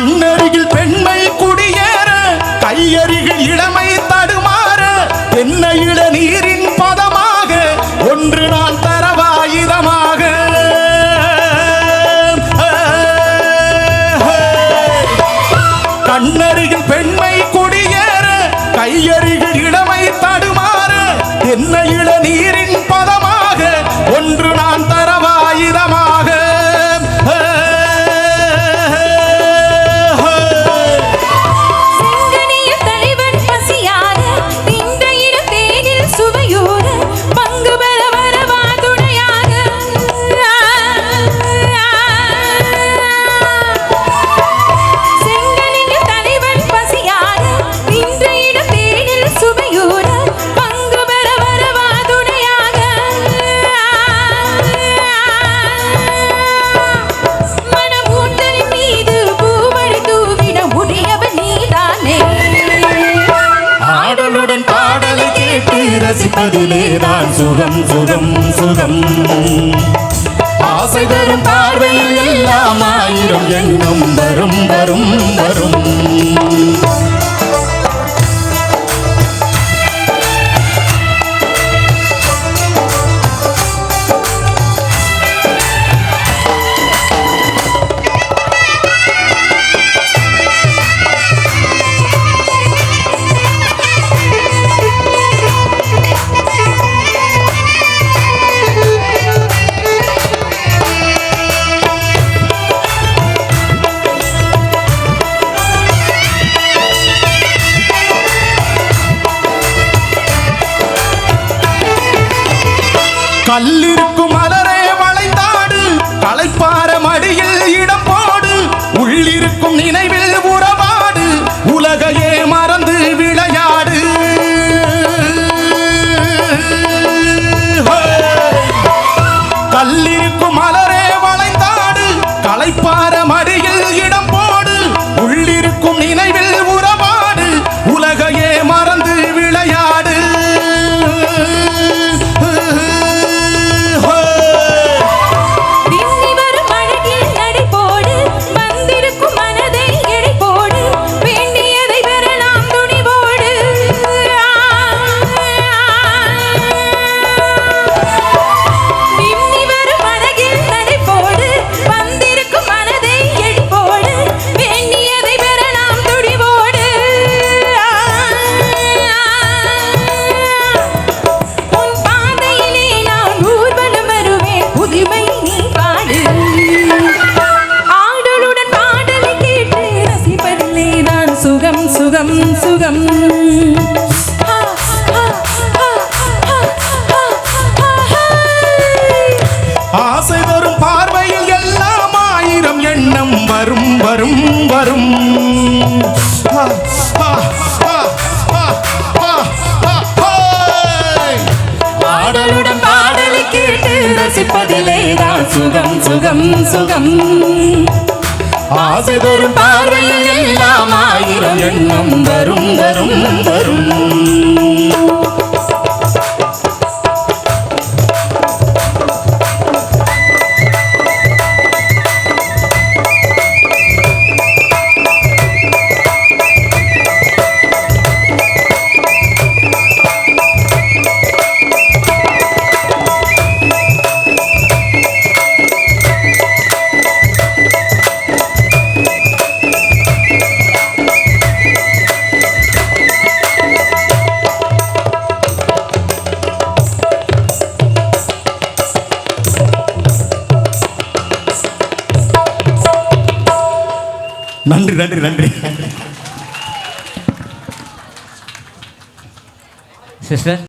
கண்ணருகில் பெண்மை குடியேற கையருகில் இளமை தடுமாற என்ன இளநீரின் பதமாக ஒன்று நான் தரவாயுதமாக கண்ணருகில் பெண்மை குடியேற கையருகில் இளமை தடுமாற என்ன இளநீரின் ரசிப்பதிலேதான் சுகம் சுகம் சுகம். ஆசை தரும் பார்வையில் எல்லாம் ஆயிரம் எண்ணம் வரும் வரும் வரும். கல்லிருக்கும் மலர் சுகம் சுகம் சுகம். ஆசை வரும் பார்வையில் எல்லாம் ஆயிரம் எண்ணம் வரும் வரும் வரும்! ஆடலுடன் பாடலை கேட்டு ரசிப்பதிலே தான் சுகம் சுகம் சுகம் ஆசை தரும் பார்வையில் எல்லாம் ஆயிரம் எண்ணம் வரும் வரும் வரும். நன்றி நன்றி நன்றி. சிஸ்டர்?